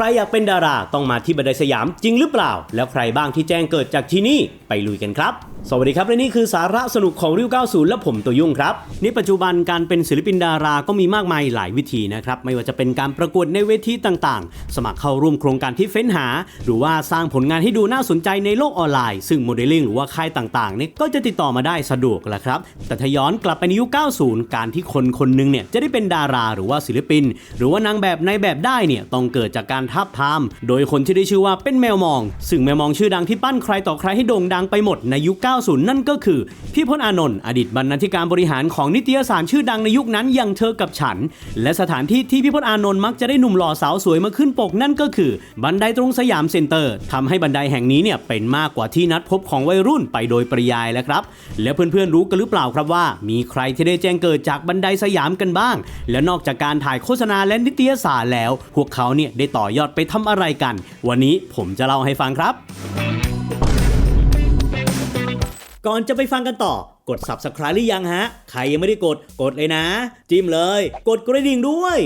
ใครอยากเป็นดาราต้องมาที่บันไดสยามจริงหรือเปล่า แล้วใครบ้างที่แจ้งเกิดจากที่นี่ไปลุยกันครับสวัสดีครับ และนี่คือสาระสนุกของริว90 และผมตัวยุ่งครับนี่ปัจจุบันการเป็นศิลปินดาราก็มีมากมายหลายวิธีนะครับ ไม่ว่าจะเป็นการประกวดในเวทีต่างๆ สมัครเข้าร่วมโครงการที่เฟ้นหา หรือว่าสร้างผลงานให้ดูน่าสนใจในโลกออนไลน์ ซึ่งโมเดลลิ่งหรือว่าค่ายต่างๆเนี่ยก็จะติดต่อมาได้สะดวกแหละครับ แต่ถ้าย้อนกลับไปในยุค 90 การที่คนคนหนึงเนี่ยจะได้เป็นดาราหรือว่าศิลปิน หรือว่านางแบบในแบบได้เนี่ยต้องเกิดจากการทับทาม โดยคนที่ได้ชื่อว่าเป็นแมวมอง ซึ่งแมวมองชื่อดังที่ปั้นใครต่อใครให้โด่งดังไปหมดในยุค90 นั่นก็คือ พี่พจน์อานนท์อดีตบรรณาธิการบริหารของนิตยสารชื่อดังในยุคนั้นอย่างเธอกับฉัน และสถานที่ที่พี่พจน์อานนท์มักจะได้หนุ่มหล่อสาวสวยมาขึ้นปกนั่นก็คือ บันไดตรงสยามเซ็นเตอร์ทำให้บันไดแห่งนี้เนี่ยเป็นมากกว่าที่นัดพบของวัยรุ่นไปโดยปริยายแล้วครับ แล้วเพื่อนๆรู้กันหรือเปล่าครับว่า มีใครที่ได้แจ้งเกิดจากบันไดสยามกันบ้าง และนอกจากการถ่ายโฆษณาและนิตยสารแล้ว พวกเขาเนี่ยได้ต่อยอดไปทำอะไรกัน วันนี้ผมจะเล่าให้ฟังครับ ก่อนจะไปฟังกันต่อกด subscribe หรือยังฮะ ใครยังไม่ได้กดกดเลยนะ จิ้มเลย กดกระดิ่งด้วย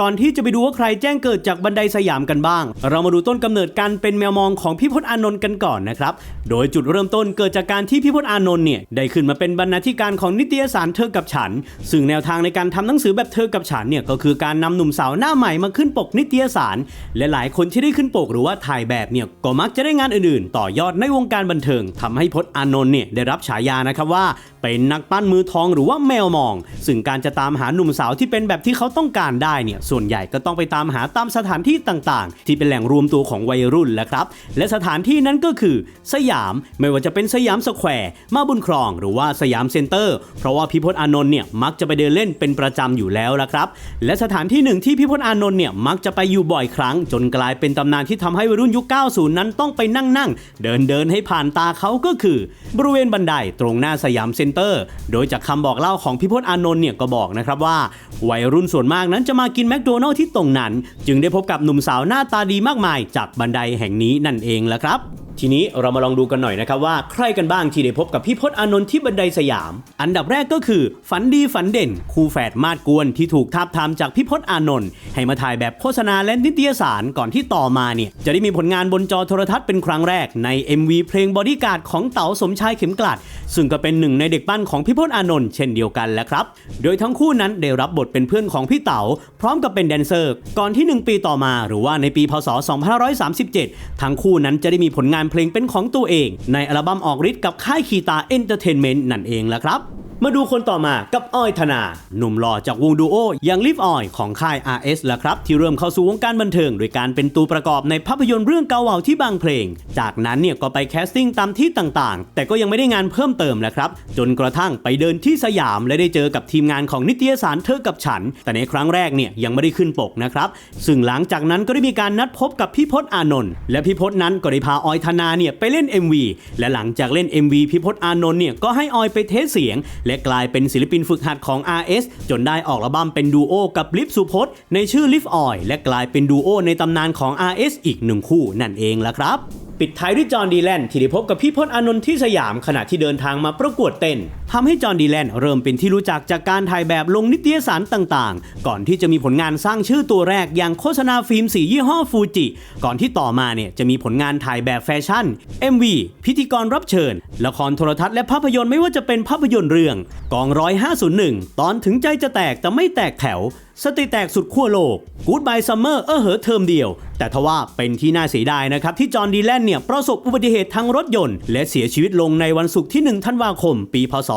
ก่อนที่จะไปดูว่าใครแจ้งเกิดจากบันไดสยามกันบ้าง เรามาดูต้นกำเนิดการเป็นแมวมองของพี่พจน์อานนท์กันก่อนนะครับ โดยจุดเริ่มต้นเกิดจากการที่พี่พจน์อานนท์เนี่ยได้ขึ้นมาเป็นบรรณาธิการของนิตยสารเธอกับฉัน ซึ่งแนวทางในการทำหนังสือแบบเธอกับฉันเนี่ยก็คือการนำหนุ่มสาวหน้าใหม่มาขึ้นปกนิตยสาร และหลายคนที่ได้ขึ้นปกหรือว่าถ่ายแบบเนี่ยก็มักจะได้งานอื่นๆ ต่อยอดในวงการบันเทิงทำให้พจน์อานนท์เนี่ยได้รับฉายานะครับว่าเป็นนักปั้นมือทองหรือว่าแมวมอง ซึ่งการจะตามหาหนุ่มสาวที่เป็นแบบที่เขาต้องการได้เนี่ยส่วนใหญ่ก็ต้องไปตามหาตามสถานที่ต่างๆ ที่เป็นแหล่งรวมตัวของวัยรุ่นแหละครับ และสถานที่นั้นก็คือ สยามไม่ว่าจะเป็นสยามสแควร์มาบุญครอง หรือว่าสยามเซ็นเตอร์ เพราะว่าพี่พจน์อานนท์เนี่ยมักจะไปเดินเล่นเป็นประจำอยู่แล้วละครับ และสถานที่หนึ่งที่พี่พจน์อานนท์เนี่ยมักจะไปอยู่บ่อยครั้ง จนกลายเป็นตำนานที่ทำให้วัยรุ่นยุค 90 นั้นต้องไปนั่งนั่งเดินเดินให้ผ่านตาเขาก็คือ บริเวณบันไดตรงหน้าสยามเซ็นเตอร์ โดยจากคำบอกเล่าของพี่พจน์อานนท์เนี่ยก็บอกนะครับว่าวัยรุ่นส่วนมากนั้นจะมากินแมคโดนัลล์ที่ตรงนั้น จึงได้พบกับหนุ่มสาวหน้าตาดีมากมายจากบันไดแห่งนี้นั่นเองละครับ ทีนี้เรามาลองดูกันหน่อยนะครับว่าใครกันบ้างที่ได้พบกับพี่พจน์อานนท์ที่บันไดสยาม อันดับแรกก็คือ ฝันดีฝันเด่น คู่แฝดมาดกวนที่ถูกทาบทามจากพี่พจน์อานนท์ให้มาถ่ายแบบโฆษณาและนิตยสารก่อนที่ต่อมาเนี่ยจะได้มีผลงานบนจอโทรทัศน์เป็นครั้งแรกใน MV เพลงบอดี้การ์ดของเต๋าสมชายเข็มกลัด ซึ่งก็เป็นหนึ่งในเด็กปั้นของพี่พจน์อานนท์เช่นเดียวกันแหละครับ โดยทั้งคู่นั้นได้รับบทเป็นเพื่อนของพี่เต๋าพร้อมกับเป็นแดนเซอร์ ก่อนที่ 1 ปีต่อมา หรือว่าในปีพศ 2537 ทั้งคู่นั้นจะได้มีผลงานเพลงเป็นของตัวเอง ในอัลบั้มออกฤทธิ์กับค่ายคีตาเอนเตอร์เทนเมนต์นั่นเองละครับ มาดูคนต่อมากับอ้อยธนา หนุ่มหล่อจากวงดูโออย่างลิฟออยของค่าย RS ละครับ ที่เริ่มเข้าสู่วงการบันเทิง โดยการเป็นตัวประกอบในภาพยนตร์เรื่องเกาเหวาที่บางเพลง จากนั้นเนี่ยก็ไปแคสติ้งตามที่ต่างๆ แต่ก็ยังไม่ได้งานเพิ่มเติมแหละครับ จนกระทั่งไปเดินที่สยามและได้เจอกับทีมงานของนิตยสารเธอกับฉัน แต่ในครั้งแรกเนี่ยยังไม่ได้ขึ้นปกนะครับ ซึ่งหลังจากนั้นก็ได้มีการนัดพบกับพี่พจน์อานนท์และพี่พจน์นั้นก็ได้พาออยธนาเนี่ยไปเล่น MV และหลังจากเล่น MV พี่พจน์อานนท์เนี่ยก็ให้ออยไปเทสเสียงและกลายเป็นศิลปินฝึกหัดของ RS จนได้ออกอัลบั้มเป็นดูโอกับลิฟสุพจน์ในชื่อลิฟออยและกลายเป็นดูโอในตำนานของ RS อีกหนึ่งคู่นั่นเองละครับ ปิดท้ายด้วยจอห์นดีแลนที่ได้พบกับพี่พจน์อานนท์ที่สยามขณะที่เดินทางมาประกวดเต้นทำให้จอห์นดีแลนเริ่มเป็นที่รู้จักจากการถ่ายแบบลงนิตยสารต่างๆ ก่อนที่จะมีผลงานสร้างชื่อตัวแรกอย่างโฆษณาฟิล์มสียี่ห้อฟูจิ ก่อนที่ต่อมาเนี่ยจะมีผลงานถ่ายแบบแฟชั่น MV พิธีกรรับเชิญ ละครโทรทัศน์และภาพยนตร์ไม่ว่าจะเป็นภาพยนตร์เรื่องกองร้อย501ตอนถึงใจจะแตกแต่ไม่แตกแถว สติแตกสุดขั้วโลกกู๊ดบายซัมเมอร์เออเหอเทอมเดียว แต่ทว่าเป็นที่น่าเสียดายนะครับ ที่จอห์นดีแลนเนี่ย ประสบอุบัติเหตุทางรถยนต์ และเสียชีวิตลงในวันศุกร์ที่ 1 ธันวาคม ปี พศ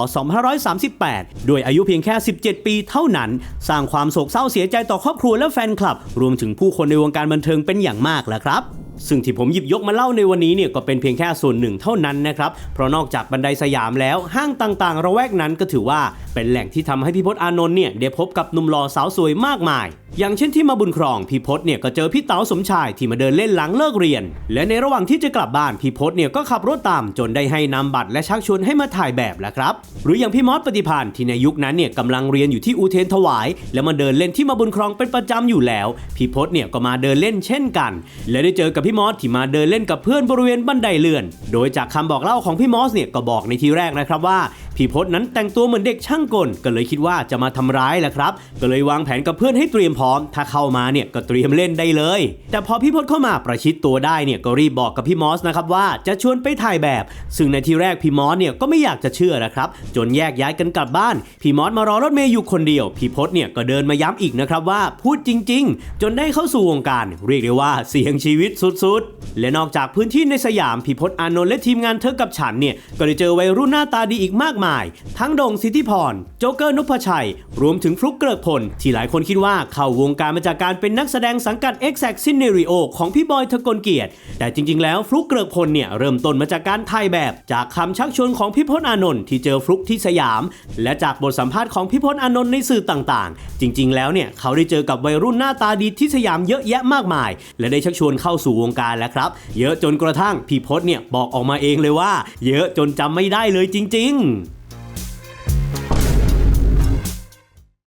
2538 ด้วยอายุเพียงแค่ 17 ปีเท่านั้น สร้างความโศกเศร้าเสียใจต่อครอบครัวและแฟนคลับ รวมถึงผู้คนในวงการบันเทิงเป็นอย่างมากแล้วครับ ซึ่งที่ผมหยิบยกมาเล่าในวันนี้เนี่ยก็เป็นเพียงแค่ส่วนหนึ่งเท่านั้นนะครับ เพราะนอกจากบันไดสยามแล้วห้างต่างๆ ระแวกนั้นก็ถือว่าเป็นแหล่งที่ทำให้พี่พจน์อานนท์เนี่ยได้พบกับหนุ่มหล่อสาวสวยมากมาย อย่างเช่นที่มาบุญครองพี่พจน์เนี่ยก็เจอพี่เต๋าสมชายที่มาเดินเล่นหลังเลิกเรียน และในระหว่างที่จะกลับบ้านพี่พจน์เนี่ยก็ขับรถตามจนได้ให้นำบัตรและชักชวนให้มาถ่ายแบบแหละครับ หรืออย่างพี่มอสปฏิพานที่ในยุคนั้นเนี่ยกำลังเรียนอยู่ที่อุเทนถวาย แล้วมาเดินเล่นที่มาบุญครองเป็นประจำอยู่แล้วพี่พจน์เนี่ยก็มาเดินเล่นเช่นกัน และได้เจอกับพี่มอสที่มาเดินเล่นกับเพื่อนบริเวณบันไดเลื่อน โดยจากคำบอกเล่าของพี่มอสเนี่ยก็บอกในทีแรกนะครับว่าพี่พศนั้นแต่งตัวเหมือนเด็กช่างกลก็เลยคิดว่าจะมาทำร้ายแหละครับ ก็เลยวางแผนกับเพื่อนให้เตรียมพร้อม ถ้าเข้ามาเนี่ยก็เตรียมเล่นได้เลย แต่พอพี่พศเข้ามาประชิดตัวได้เนี่ยก็รีบบอกกับพี่มอสนะครับว่าจะชวนไปถ่ายแบบ ซึ่งในทีแรกพี่มอสเนี่ยก็ไม่อยากจะเชื่อนะครับ จนแยกย้ายกันกลับบ้าน พี่มอสมารอรถเมย์อยู่คนเดียว พี่พศเนี่ยก็เดินมาย้ำอีกนะครับว่าพูดจริง ๆ จนได้เข้าสู่วงการ เรียกได้ว่าเสี่ยงชีวิตสุดๆ และนอกจากพื้นที่ในสยามพี่พศอานนท์และทีมงานเธอกับฉันเนี่ย ก็ได้เจอวัยรุ่นหน้าตาดีอีกมากมาย ทั้งดงสิทธิพร โจ๊กเกอร์นพชัย รวมถึงฟลุกเกริกพล ที่หลายคนคิดว่าเข้าวงการมาจากการเป็นนักแสดงสังกัด Exact Scenario ของพี่บอยทกลเกียรติ แต่จริงๆ แล้วฟลุกเกริกพลเนี่ยเริ่มต้นมาจากการถ่ายแบบ จากคำชักชวนของพี่พจน์อานนท์ที่เจอฟลุกที่สยาม และจากบทสัมภาษณ์ของพี่พจน์อานนท์ในสื่อต่างๆ จริง ๆ แล้วเนี่ยเขาได้เจอกับวัยรุ่นหน้าตาดีที่สยามเยอะแยะมากมาย และได้ชักชวนเข้าสู่วงการแล้วครับ เยอะจนกระทั่งพี่พศเนี่ยบอกออกมาเองเลยว่า เยอะจนจำไม่ได้เลยจริง ๆ